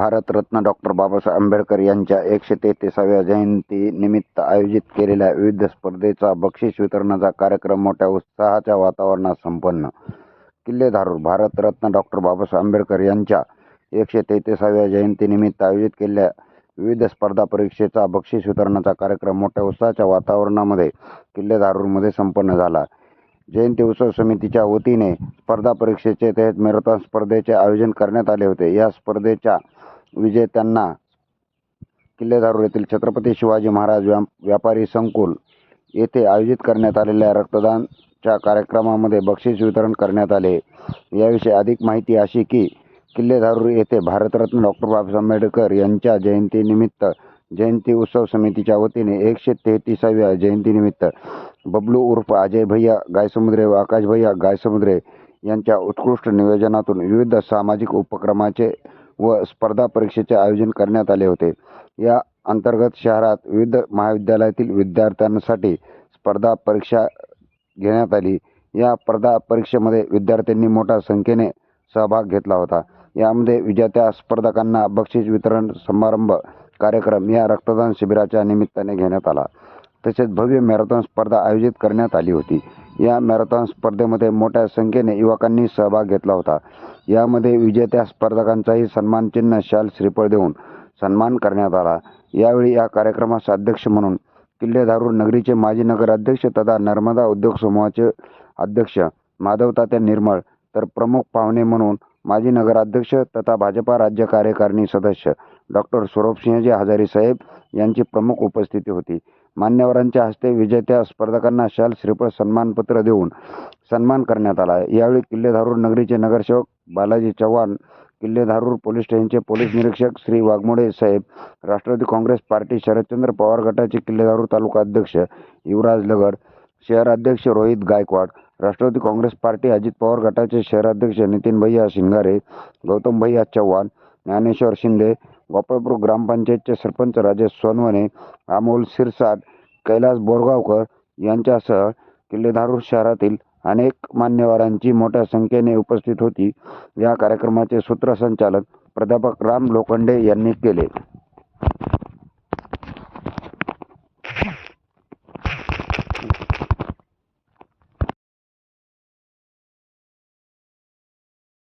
Bharat Ratna doctor Babasaheb Ambedkar यांच्या एकशे तेहतीसाव्या जयंती निमित्त आयोजित केलेल्या विविध स्पर्धेचा बक्षीस वितरणाचा कार्यक्रम मोठ्या उत्साहाच्या वातावरणात संपन्न. किल्लेधारूर भारतरत्न डॉक्टर बाबासाहेब आंबेडकर यांच्या एकशे तेहतीसाव्या जयंतीनिमित्त आयोजित केलेल्या विविध स्पर्धा परीक्षेचा बक्षीस वितरणाचा कार्यक्रम मोठ्या उत्साहाच्या वातावरणामध्ये किल्लेधारूरमध्ये संपन्न झाला. जयंती उत्सव समितीच्या वतीने स्पर्धा परीक्षेचे तहत मॅरेथॉन स्पर्धेचे आयोजन करण्यात आले होते. या स्पर्धेच्या विजेत्यांना किल्लेधारूर येथील छत्रपती शिवाजी महाराज व्या व्यापारी संकुल येथे आयोजित करण्यात आलेल्या रक्तदानच्या कार्यक्रमामध्ये बक्षीस वितरण करण्यात आले. याविषयी अधिक माहिती अशी की किल्लेधारूर येथे भारतरत्न डॉक्टर बाबासाहेब आंबेडकर यांच्या जयंतीनिमित्त जयंती उत्सव समितीच्या वतीने एकशे तेहतीसाव्या जयंतीनिमित्त बबलू उर्फ अजय भैया गायसमुद्रे व आकाश भैया गायसमुद्रे यांच्या उत्कृष्ट नियोजनातून विविध सामाजिक उपक्रमाचे व स्पर्धा परीक्षेचे आयोजन करण्यात आले होते. या अंतर्गत शहरात विविध महाविद्यालयातील विद्यार्थ्यांसाठी स्पर्धा परीक्षा घेण्यात आली. या स्पर्धा परीक्षेमध्ये विद्यार्थ्यांनी मोठ्या संख्येने सहभाग घेतला होता. यामध्ये विजेत्या स्पर्धकांना बक्षीस वितरण समारंभ कार्यक्रम या रक्तदान शिबिराच्या निमित्ताने घेण्यात आला. तसेच भव्य मॅरेथॉन स्पर्धा आयोजित करण्यात आली होती. या मॅरेथॉन स्पर्धेमध्ये मोठ्या संख्येने युवकांनी सहभाग घेतला होता. यामध्ये विजेत्या स्पर्धकांचाही सन्मानचिन्ह शाल श्रीफळ देऊन सन्मान करण्यात आला. यावेळी या कार्यक्रमास अध्यक्ष म्हणून किल्लेधारूर नगरीचे माजी नगराध्यक्ष तथा नर्मदा उद्योग समूहाचे अध्यक्ष माधव तात्या निर्मळ तर प्रमुख पाहुणे म्हणून माजी नगराध्यक्ष तथा भाजपा राज्य कार्यकारिणी सदस्य डॉक्टर स्वरूपसिंहजी हजारी साहेब यांची प्रमुख उपस्थिती होती. मान्यवरांच्या हस्ते विजेत्या स्पर्धकांना शाल श्रीफळ सन्मानपत्र देऊन सन्मान करण्यात आला यावेळी किल्लेधारूर नगरीचे नगरसेवक बालाजी चव्हाण किल्लेधारूर पोलीस स्टेशनचे पोलीस निरीक्षक श्री वाघमोडे साहेब राष्ट्रवादी काँग्रेस पार्टी शरदचंद्र पवार गटाचे किल्लेधारूर तालुका अध्यक्ष युवराज लगड शहराध्यक्ष रोहित गायकवाड राष्ट्रवादी काँग्रेस पार्टी अजित पवार गटाचे शहराध्यक्ष नितीन भैया शिंगारे गौतम भैया चव्हाण ज्ञानेश्वर शिंदे गोपाळपूर ग्रामपंचायतचे सरपंच राजेश सोनवणे अमोल सिरसाट कैलास बोरगावकर यांच्यासह किल्लेधारूर शहरातील अनेक मान्यवरांची मोठ्या संख्येने उपस्थित होती. या कार्यक्रमाचे सूत्रसंचालन प्राध्यापक राम लोखंडे यांनी केले.